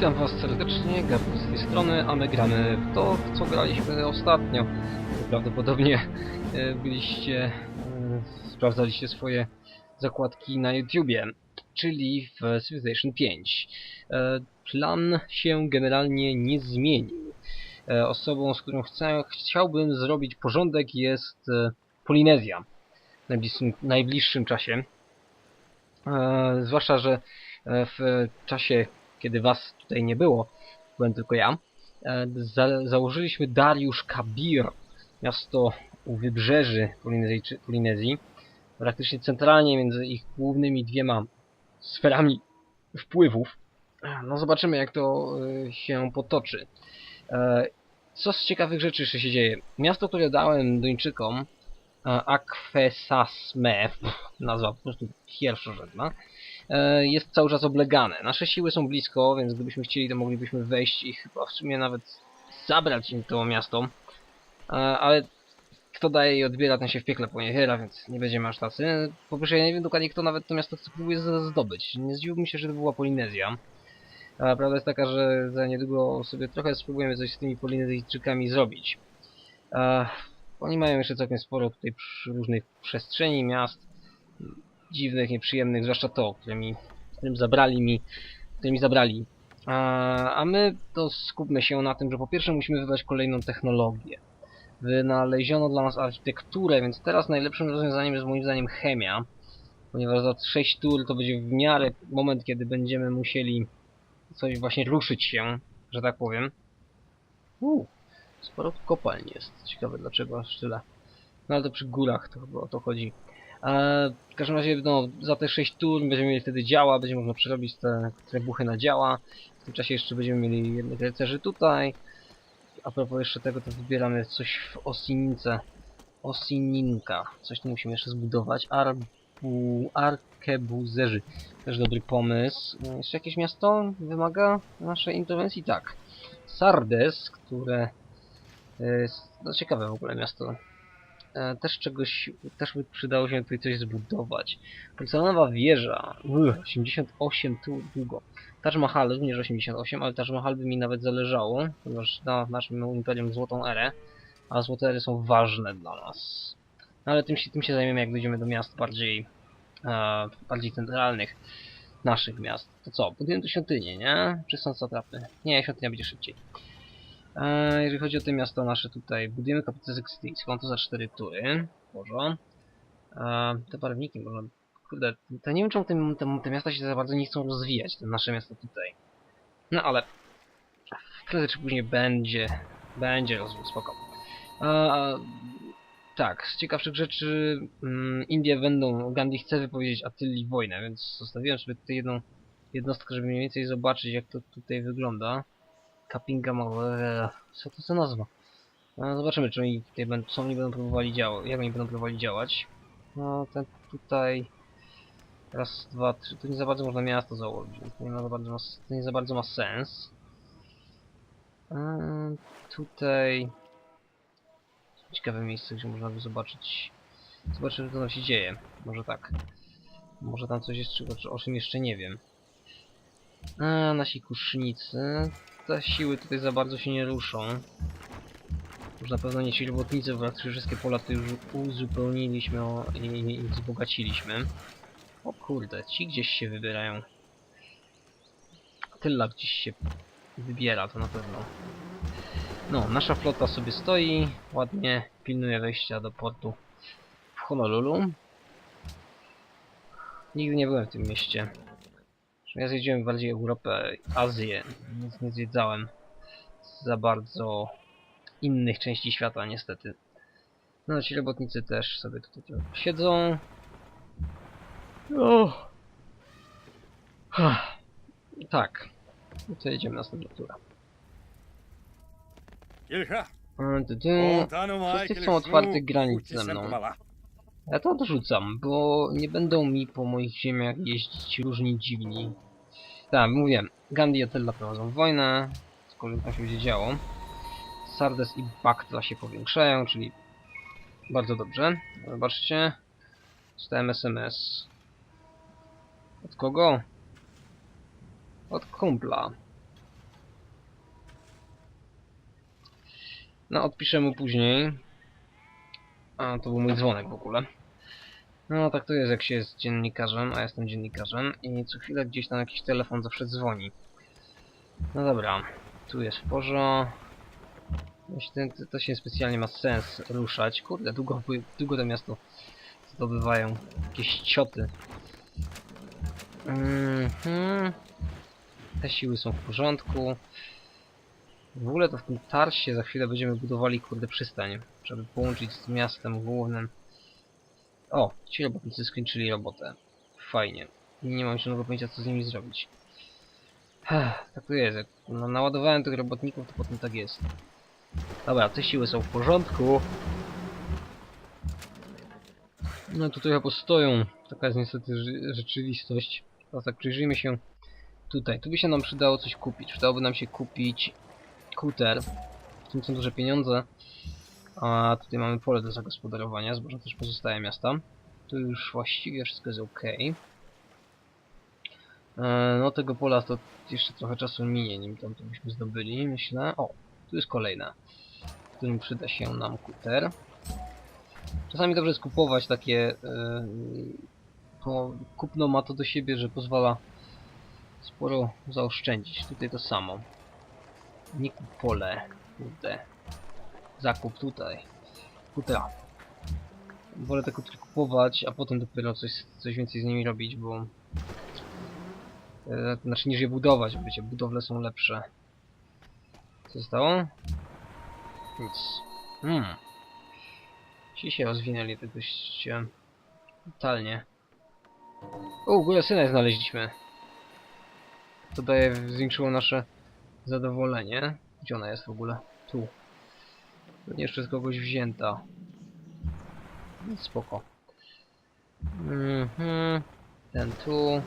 Witam was serdecznie, Gabriel z tej strony, a my gramy w to, w co graliśmy ostatnio. Prawdopodobnie e, byliście, e, sprawdzaliście swoje zakładki na YouTubie, czyli w Civilization 5. E, Plan się generalnie nie zmienił. Osobą, z którą chcę, chciałbym zrobić porządek jest Polinezja w najbliższym, najbliższym czasie. Zwłaszcza, że w czasie kiedy was tutaj nie było, byłem tylko ja, e, za założyliśmy Dariusz Kabir, miasto u wybrzeży Polinezji, Polinezji, praktycznie centralnie między ich głównymi dwiema sferami wpływów. No zobaczymy jak to e, się potoczy. E, Co z ciekawych rzeczy jeszcze się dzieje? Miasto, które dałem Duńczykom, Akwesasme, nazwa po prostu pierwszorzędna, jest cały czas oblegane. Nasze siły są blisko, więc gdybyśmy chcieli, to moglibyśmy wejść i chyba w sumie nawet zabrać im to miasto. E, Ale kto daje i odbiera, ten się w piekle poniewiera, więc nie będziemy aż tacy. Po pierwsze, ja nie wiem dokładnie, kto nawet to miasto chce próbuje zdobyć. Nie zdziwiłbym się, że to była Polinezja. Prawda jest taka, że za niedługo sobie trochę spróbujemy coś z tymi Polinezyjczykami zrobić. E, Oni mają jeszcze całkiem sporo tutaj różnych przestrzeni, miast, dziwnych, nieprzyjemnych, zwłaszcza to, które mi, którym zabrali mi, które zabrali. A, a my to skupmy się na tym, że po pierwsze musimy wybrać kolejną technologię. Wynaleziono dla nas architekturę, więc teraz najlepszym rozwiązaniem jest moim zdaniem chemia. Ponieważ za 6 tur to będzie w miarę moment, kiedy będziemy musieli coś właśnie ruszyć się, że tak powiem. Uuu, sporo kopalń jest. Ciekawe dlaczego aż tyle. No ale to przy górach to chyba o to chodzi. E, w każdym razie, no, za te 6 tur będziemy mieli wtedy działa, będzie można przerobić te trebuchy na działa. W tym czasie jeszcze będziemy mieli jednych rycerzy tutaj. A propos jeszcze tego, to wybieramy coś w Osinince. Osininka. Coś tu musimy jeszcze zbudować. Arbu... Arkebuzerzy. Też dobry pomysł. E, Jeszcze jakieś miasto wymaga naszej interwencji? Tak. Sardes, które jest no, ciekawe w ogóle miasto. E, też czegoś, też by przydało się tutaj coś zbudować. Porcelanowa wieża, Uch, 88 tu długo. Taj Mahal również 88, ale Taj Mahal by mi nawet zależało, ponieważ na naszym imperium złotą erę, a złote ery są ważne dla nas. No, ale tym się, tym się zajmiemy jak dojdziemy do miast bardziej, e, bardziej centralnych naszych miast. To co, budujemy tu świątynię, nie? Czy są satrapy? Nie, świątynia będzie szybciej. E, jeżeli chodzi o te miasta nasze tutaj, budujemy kaplicę sekstyjską, to za 4 tury. Boże. E, te barwniki można... Kurde, to nie wiem czemu te, te, te miasta się za bardzo nie chcą rozwijać, te nasze miasta tutaj. No ale... Prędzej czy później będzie... Będzie rozwój, spoko. E, tak, z ciekawszych rzeczy mm, Indie będą... Gandhi chce wypowiedzieć Attylii wojnę, więc zostawiłem sobie tutaj jedną jednostkę, żeby mniej więcej zobaczyć jak to tutaj wygląda. Małe. Co to za nazwa? No, zobaczymy, czy oni tutaj będą, co oni będą próbowali działać, jak oni będą próbowali działać. No, ten tutaj... Raz, dwa, trzy, tu nie za bardzo można miasto założyć, więc to nie, za bardzo ma, to nie za bardzo ma sens. Eee, tutaj... Ciekawe miejsce, gdzie można by zobaczyć... Zobaczymy, co tam się dzieje. Może tak. Może tam coś jest, o czym jeszcze nie wiem. A, nasi kusznicy te siły tutaj za bardzo się nie ruszą. Już na pewno nie ci robotnicy, bo wszystkie pola tu już uzupełniliśmy o, i, i wzbogaciliśmy. O kurde, ci gdzieś się wybierają. Tylla gdzieś się wybiera, to na pewno. No, nasza flota sobie stoi, ładnie pilnuje wejścia do portu w Honolulu. Nigdy nie byłem w tym mieście. Ja zjeździłem bardziej Europę, Azję, nic nie zwiedzałem za bardzo innych części świata niestety. No ci robotnicy też sobie tutaj siedzą. O. Tak. No to jedziemy następna tura. Kilka. Wszyscy chcą otwartych granic ze mną. Ja to odrzucam, bo nie będą mi po moich ziemiach jeździć różni dziwni. Tak, mówię, Gandhi i Attila prowadzą wojnę, skoro tam się będzie działo. Sardes i Bakta się powiększają, czyli bardzo dobrze. Zobaczcie, dostałem SMS. Od kogo? Od kumpla. No, odpiszę mu później. A, to był mój dzwonek w ogóle. No, tak to jest, jak się jest dziennikarzem, a jestem dziennikarzem i co chwilę gdzieś tam jakiś telefon zawsze dzwoni. No dobra, tu jest porzo. Myślę, to, się specjalnie ma sens ruszać. Kurde, długo, długo to miasto zdobywają jakieś cioty. Mhm. Te siły są w porządku. W ogóle to w tym Tarsie za chwilę będziemy budowali kurde przystań, żeby połączyć z miastem głównym. O, ci robotnicy skończyli robotę. Fajnie. Nie mam żadnego pojęcia co z nimi zrobić. Ech, tak to jest, jak no, naładowałem tych robotników, to potem tak jest. Dobra, te siły są w porządku. No tutaj chyba postoją. Taka jest niestety rze- rzeczywistość. Teraz tak przyjrzyjmy się tutaj. Tu by się nam przydało coś kupić. Przydałoby nam się kupić kuter. W tym są duże pieniądze. A tutaj mamy pole do zagospodarowania. Zboże też pozostaje miasta. Tu już właściwie wszystko jest ok. No tego pola to jeszcze trochę czasu minie, nim tam to byśmy zdobyli, myślę. O, tu jest kolejna, w którym przyda się nam kuter. Czasami dobrze jest kupować takie... Yy, kupno ma to do siebie, że pozwala sporo zaoszczędzić. Tutaj to samo. Nie kup pole, kurde. Zakup tutaj. Kutera. Wolę te kutry kupować, a potem dopiero coś, coś więcej z nimi robić, bo... E, znaczy niż je budować, bo wiecie, budowle są lepsze. Co zostało? Nic. Hmm. Ci się rozwinęli tak dość totalnie. O, ogóle syna znaleźliśmy. To daje, zwiększyło nasze zadowolenie. Gdzie ona jest w ogóle? Tu. Pewnie jeszcze z kogoś wzięta. Spoko. Mhm. Ten tu.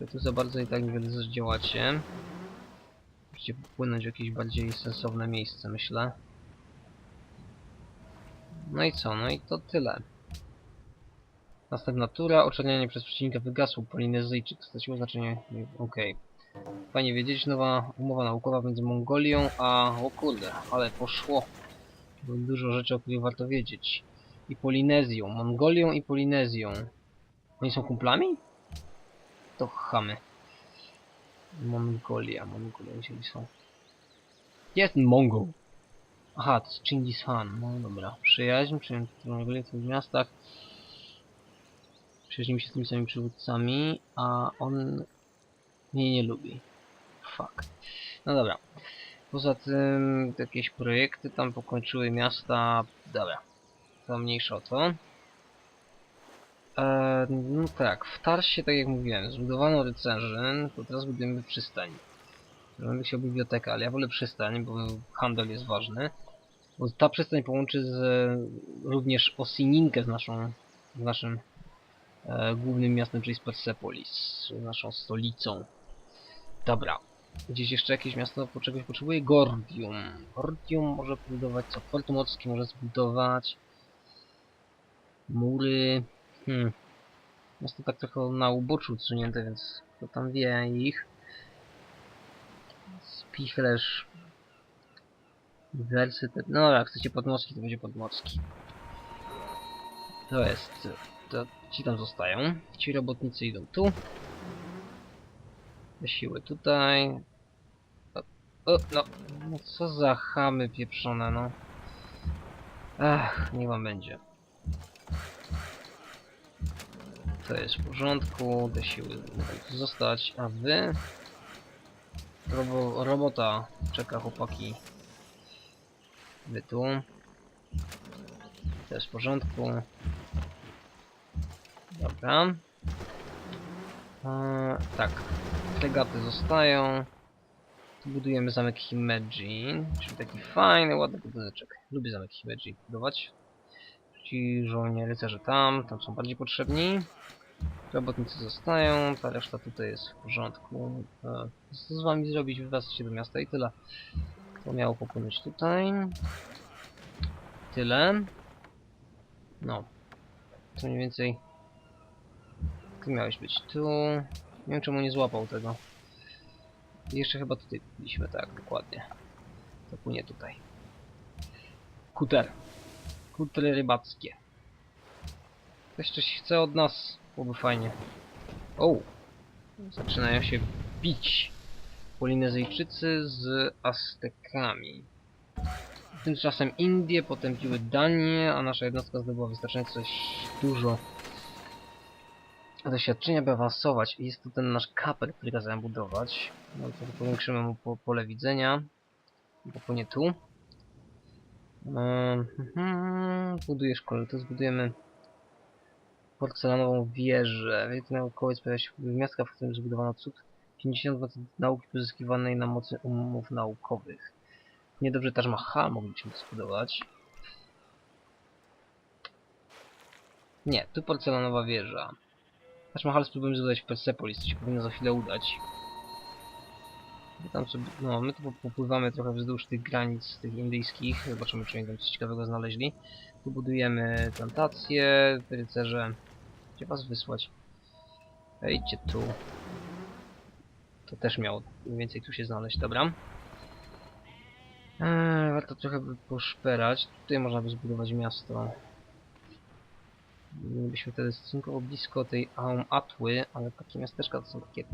Wy tu za bardzo i tak nie wiele zdziałacie. Musicie popłynąć w jakieś bardziej sensowne miejsce, myślę. No i co? No i to tyle. Następna tura. Oczernianie przez przeciwnika wygasło. Polinezyjczyk straciło znaczenie. Okej. Fajnie wiedzieć. Nowa umowa naukowa między Mongolią a... O kurde, ale poszło. Dużo rzeczy, o których warto wiedzieć. I Polinezją. Mongolią i Polinezją. Oni są kumplami? To chamy. Mongolia, Mongolia, gdzie oni są? Jest Mongol. Aha, to jest Chingis Khan. No dobra. Przyjaźń, przyjaźń w w tych miastach. Przyjaźnimy się z tymi samymi przywódcami, a on mnie nie lubi. Fuck. No dobra. Poza tym jakieś projekty tam pokończyły miasta. Dobra. To mniejsza o to. Eee, no tak, w Tarsie, tak jak mówiłem, zbudowano rycerzy, to teraz budujemy przystań. Bym chciał bibliotekę, ale ja wolę przystań, bo handel jest ważny. Bo ta przystań połączy z, również Osininkę z naszą, z naszym e, głównym miastem, czyli z Persepolis, z naszą stolicą. Dobra. Gdzieś jeszcze jakieś miasto po czegoś potrzebuje? Gordium. Gordium może budować co? Port Mocki może zbudować. Mury. Hmm. Miasto tak trochę na uboczu odsunięte, więc kto tam wie ich. Spichresz. Uniwersytet. No jak chcecie podmocki, to będzie podmocki. To jest. To ci tam zostają. Ci robotnicy idą tu. Siły tutaj. O, o, no. no co za chamy pieprzone, no. Ach, nie ma będzie. To jest w porządku, te siły mogą zostać, a wy? Robo, robota czeka chłopaki. Wy tu. To jest w porządku. Dobra. Eee, tak, fregaty zostają. Tu budujemy zamek Himeji, czyli taki fajny, ładny budyneczek. Lubię zamek Himeji budować. Ci żołnierze, rycerze tam, tam są bardziej potrzebni. Robotnicy zostają, ta reszta tutaj jest w porządku. E, co z wami zrobić? Wywracać się do miasta i tyle. To miało popłynąć tutaj. Tyle. No. To mniej więcej... Tu miałeś być tu. Nie wiem czemu nie złapał tego. Jeszcze chyba tutaj byliśmy, tak, dokładnie. To płynie tutaj. Kuter. Kutry rybackie. Ktoś coś chce od nas? Byłoby fajnie. O! Zaczynają się bić Polinezyjczycy z Aztekami. Tymczasem Indie potępiły Danię, a nasza jednostka zdobyła wystarczająco dużo doświadczenia, by awansować. Jest to ten nasz kapel, który kazałem budować. No to powiększymy mu po, pole widzenia. Bo płynie tu. Ehm, mhm, Buduję szkołę, to zbudujemy porcelanową wieżę. Wielki naukowiec pojawia się w miastka, w którym zbudowano cud 50 metod nauki pozyskiwanej na mocy umów naukowych. Niedobrze Taj Mahal moglibyśmy zbudować. Nie, tu porcelanowa wieża. Taj Mahal spróbujemy zbudować w Persepolis, to się powinno za chwilę udać. Tam sobie, no, my tu po- popływamy trochę wzdłuż tych granic, tych indyjskich. Zobaczymy, czy oni tam coś ciekawego znaleźli. Tu budujemy plantacje, rycerze. Gdzie was wysłać? Wejdźcie tu. To też miało mniej więcej tu się znaleźć, dobra. Eee, warto trochę poszperać. Tutaj można by zbudować miasto. Bylibyśmy wtedy stosunkowo blisko tej Aum Atły, ale takie miasteczka to są takie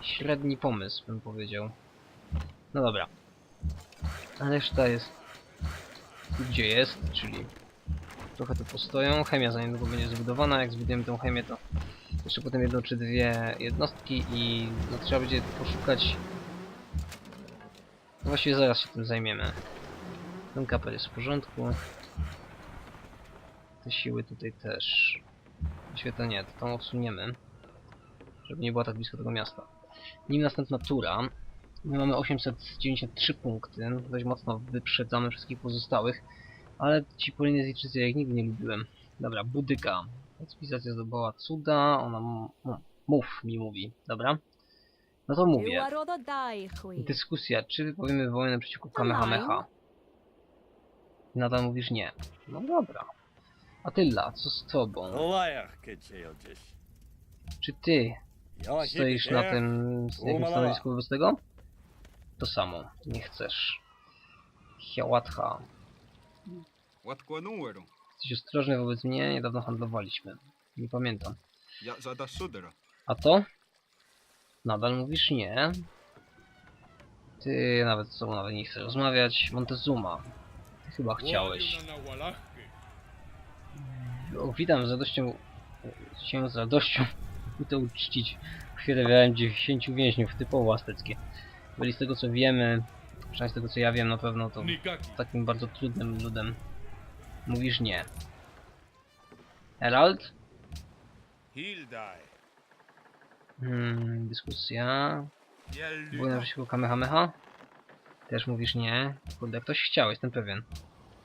średni pomysł, bym powiedział. No dobra. Reszta jest tu, gdzie jest, czyli trochę tu postoją. Chemia za niedługo będzie zbudowana. Jak zbudujemy tą chemię, to jeszcze potem jedną czy dwie jednostki i no, trzeba będzie poszukać. No właściwie zaraz się tym zajmiemy. Ten kapel jest w porządku. Te siły tutaj też. To nie, to tą odsuniemy. Żeby nie była tak blisko tego miasta. Nim następna tura. My mamy 893 punkty. Dość mocno wyprzedzamy wszystkich pozostałych. Ale ci Polinezyjczycy ja ich nigdy nie lubiłem. Dobra, Budyka. Cywilizacja zdobyła cuda. Ona mów mi mówi. Dobra. No to mówię. Dyskusja, czy wypowiemy wojnę przeciwko Kamehameha? Nadal mówisz nie. No dobra. Atylla, co z tobą? Gdzieś. Czy ty stoisz na tym z jakim Umala. stanowisku wobec tego? To samo, nie chcesz. Hiałatha, jesteś ostrożny wobec mnie, niedawno handlowaliśmy. Nie pamiętam. A to? Nadal mówisz nie. Ty nawet z sobą nawet nie chcesz rozmawiać. Montezuma, ty chyba chciałeś O, witam z radością. Chciałem z radością i to uczcić. Chwilę 10 więźniów, typowo azteckie. Byli z tego co wiemy, przynajmniej z tego co ja wiem na pewno, to takim bardzo trudnym ludem. Mówisz nie. Herald? Hildai. Hmm, dyskusja. Wojna przeciwko Kamehameha? Też mówisz nie. Kurde, ktoś chciał, jestem pewien.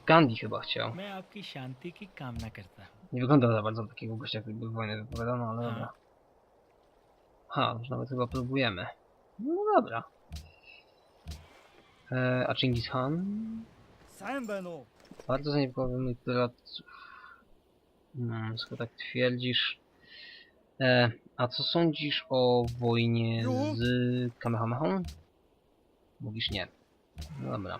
Gandhi chyba chciał. मैं आपकी शांति की कामना करता हूँ Nie wygląda za bardzo takiego gościa, który by wojnę wypowiadał, no ale A. dobra. Ha, już nawet chyba próbujemy. No dobra. E, a Chingis Khan? Bardzo zaniepokoił moich doradców. Hmm, skoro tak twierdzisz. E, a co sądzisz o wojnie z Kamehamehą? Mówisz nie. No dobra.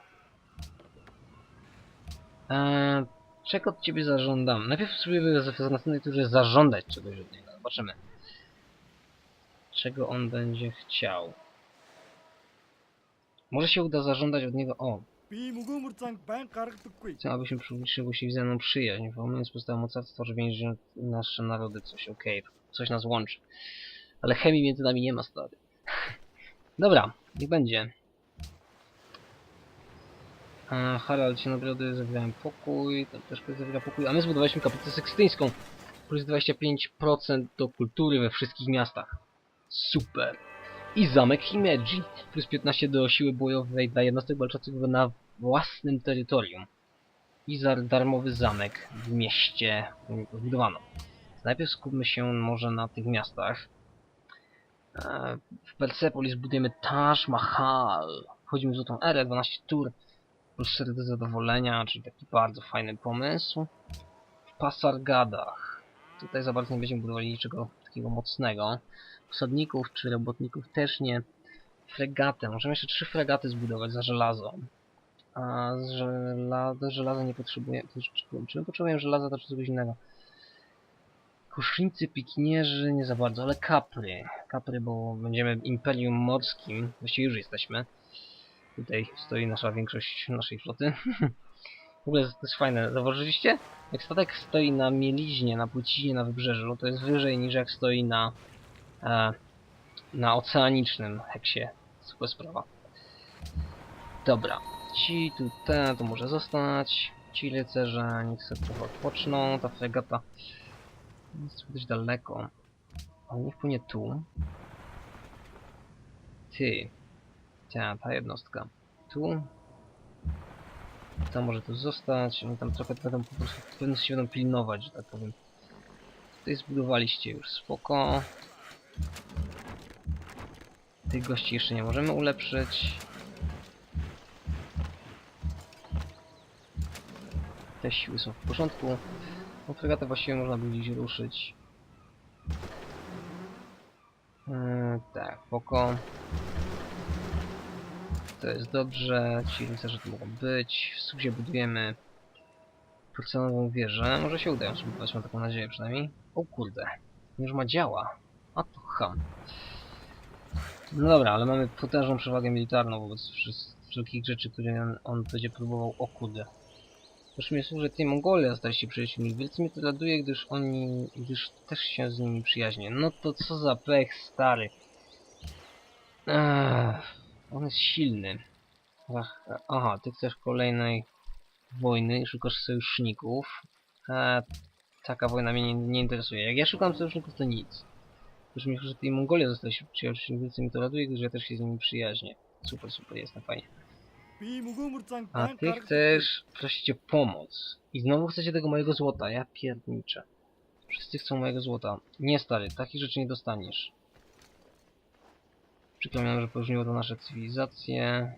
E, czego od ciebie zażądam? Najpierw spróbuję w następnej turze zażądać czegoś od niego. Zobaczymy. Czego on będzie chciał. Może się uda zażądać od niego. O. Chcę, abyśmy przywrócili ze mną przyjaźń. Wywołując podstawę mocarstwa, że więzi nasze narody coś, okej, coś nas łączy. Ale chemii między nami nie ma, stary. Dobra, niech będzie. Harald się nagrody, zawierają pokój, tam też zawiera pokój, a my zbudowaliśmy kaplicę sekstyńską. Plus 25% do kultury we wszystkich miastach. Super. I zamek Himeji. Plus 15 do siły bojowej dla jednostek walczących na własnym terytorium. I za darmowy zamek w mieście wybudowano. Najpierw skupmy się może na tych miastach. W Persepolis budujemy Taj Mahal. Wchodzimy w złotą erę, 12 tur. Plus 4 do zadowolenia, czyli taki bardzo fajny pomysł. W Pasargadach. Tutaj za bardzo nie będziemy budowali niczego takiego mocnego. Osadników czy robotników też nie. Fregatę. Możemy jeszcze trzy fregaty zbudować za żelazo. A z żelaza, nie potrzebuję. to już- Czy, my potrzebujemy żelaza, to czy czegoś innego? Kusznicy, pikinierzy, nie za bardzo, ale kapry. Kapry, bo będziemy imperium morskim. Właściwie już jesteśmy. Tutaj stoi nasza większość naszej floty. w ogóle jest fajne. Zauważyliście? Jak statek stoi na mieliźnie, na płyciźnie, na wybrzeżu, to jest wyżej niż jak stoi na, e, na oceanicznym heksie. Super sprawa. Dobra. Ci tu, to może zostać. Ci rycerze, niech sobie trochę odpoczną. Ta fregata jest dość daleko. Ale niech płynie tu. Ty. Ta, ta jednostka. Tu. Ta może tu zostać. Oni tam trochę będą po prostu w sensie będą pilnować, że tak powiem. Tutaj zbudowaliście już spoko. Tych gości jeszcze nie możemy ulepszyć. Te siły są w porządku. No fregatę właściwie można by gdzieś ruszyć. Yy, tak, poko. To jest dobrze, ci rycerze tu mogą być. W Suzie budujemy porcelanową wieżę. Może się uda ją zbudować, mam taką nadzieję przynajmniej. O kurde, już ma działa. A to ham. No dobra, ale mamy potężną przewagę militarną wobec wszelkich rzeczy, które on, będzie próbował. O kurde. Proszę mnie służy tej Mongolii zostaliście przyjaciółmi. Wielce mnie to raduje, gdyż oni, gdyż też się z nimi przyjaźnię. No to co za pech, stary. Ech, on jest silny. Aha, ty chcesz kolejnej wojny, szukasz sojuszników. A, taka wojna mnie nie, nie, interesuje. Jak ja szukam sojuszników, to nic. Już myślę, że ty i Mongolia zostałeś przyjaciółmi, to raduje, gdyż ja też się z nimi przyjaźnię. Super, super, jest na fajnie. A ty chcesz prosić o pomoc. I znowu chcecie tego mojego złota, ja pierdniczę. Wszyscy chcą mojego złota. Nie stary, takich rzeczy nie dostaniesz. Przypominam, że poróżniło to nasze cywilizacje.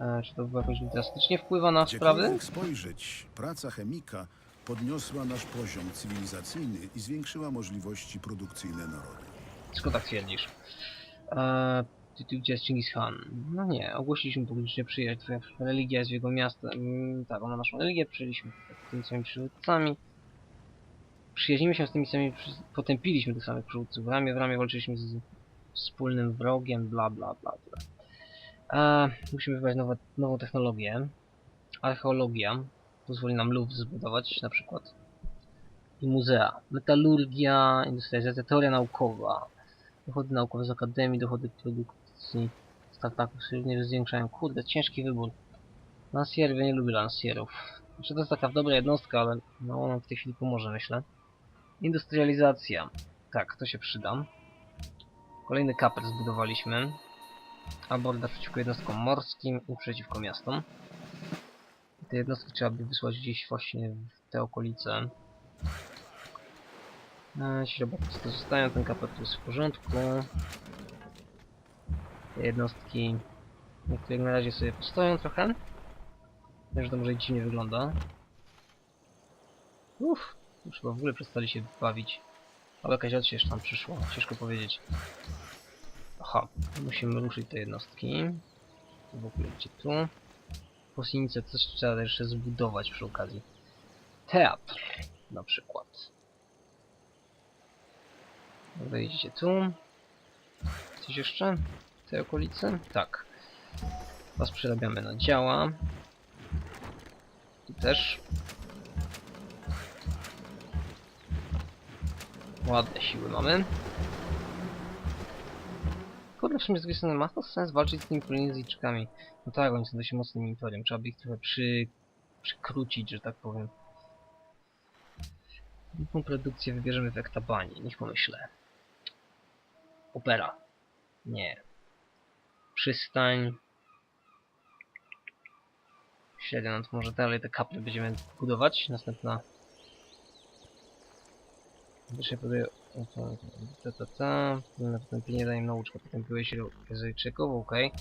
E, czy to jakoś drastycznie wpływa na sprawy? Gdziekolwiek spojrzeć, praca chemika podniosła nasz poziom cywilizacyjny i zwiększyła możliwości produkcyjne narodu. Skąd tak twierdzisz? Eee, ty, ty, gdzie jest Chingis Khan? No nie, ogłosiliśmy publicznie przyjaźń, twoja religia jest w jego miastem. Mm, tak, ona naszą religię przyjęliśmy z tymi samymi przywódcami. Przyjaźnimy się z tymi samymi, przy- potępiliśmy tych samych przywódców. Ramię w ramię walczyliśmy z wspólnym wrogiem, bla bla bla bla. Eee, musimy wybrać nowe, nową technologię. Archeologia pozwoli nam luf zbudować na przykład. I muzea. Metalurgia, industrializacja, teoria naukowa. Dochody naukowe z akademii, dochody produkcji startupów się również zwiększają. Kurde, ciężki wybór. Lansiery, ja nie lubię lansierów. Znaczy to jest taka dobra jednostka, ale no ona w tej chwili pomoże, myślę. Industrializacja. Tak, to się przyda. Kolejny kaper zbudowaliśmy. Aborda przeciwko jednostkom morskim i przeciwko miastom. Te jednostki trzeba by wysłać gdzieś właśnie w te okolice. E, Jeśli roboty zostają, ten kapel tu jest w porządku. Te jednostki niektóre na razie sobie postoją trochę. Też to może dziwnie wygląda. Uff, już chyba w ogóle przestali się bawić. Ale jakaś odsiecz tam przyszła, ciężko powiedzieć. Aha, musimy ruszyć te jednostki. W ogóle gdzie tu? Posinice coś trzeba jeszcze zbudować przy okazji. Teatr na przykład. Wejdziecie tu. Coś jeszcze? W tej okolicy? Tak. Was przerabiamy na działa. Tu też. Ładne siły mamy. Kurde, w sumie z drugiej ma to sens walczyć z tymi Polinezyjczykami. No tak, oni są dość mocnym imperium. Trzeba by ich trochę przy... przykrócić, że tak powiem. Jaką produkcję wybierzemy w Ektabanie? Niech pomyślę. Opera. Nie. Przystań. Średnio, może dalej te kapry będziemy budować. Następna. Jeszcze podaję. Ta, ta, ta. Na potępienie daję nauczkę. Potępiłeś się Jezojczyków, okej.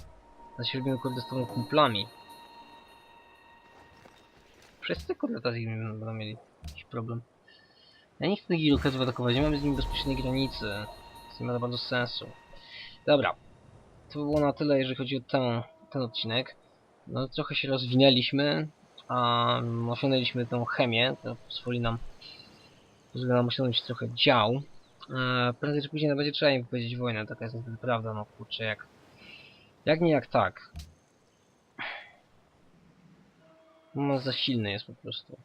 Okay. się robimy kurde z tobą kumplami. Wszyscy kurde tacy będą mieli jakiś problem. Ja nie chcę tych Irokezów atakować, nie mamy z nimi bezpośredniej granicy. To nie ma za bardzo sensu. Dobra. To by było na tyle, jeżeli chodzi o ten, ten odcinek. no, trochę się rozwinęliśmy, a osiągnęliśmy tą chemię, to pozwoli nam, pozwoli nam osiągnąć trochę dział. E, prędzej czy później no, będzie trzeba im wypowiedzieć wojnę, taka jest niestety prawda, no kurczę, jak... Jak nie jak tak. No za silny jest po prostu.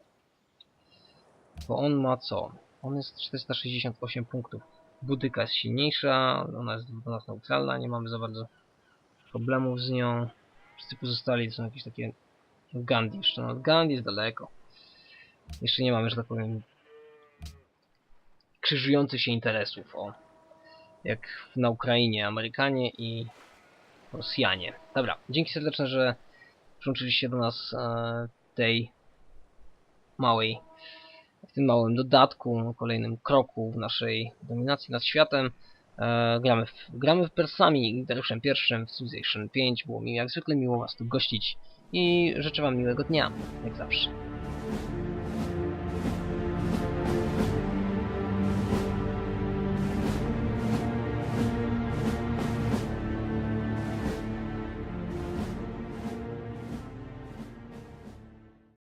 Bo on ma co? On jest 468 punktów. Budyka jest silniejsza, ona jest do nas neutralna, nie mamy za bardzo problemów z nią. Wszyscy pozostali to są jakieś takie... Gandhi jeszcze, no Gandhi jest daleko. Jeszcze nie mamy, że tak powiem, krzyżujących się interesów, o. Jak na Ukrainie Amerykanie i Rosjanie. Dobra, dzięki serdeczne, że przyłączyliście do nas e, tej małej, w tym małym dodatku, kolejnym kroku w naszej dominacji nad światem. E, gramy, w, gramy w Persami, Dariuszem pierwszym w Civilization 5. Było mi jak zwykle miło Was tu gościć i życzę Wam miłego dnia, jak zawsze.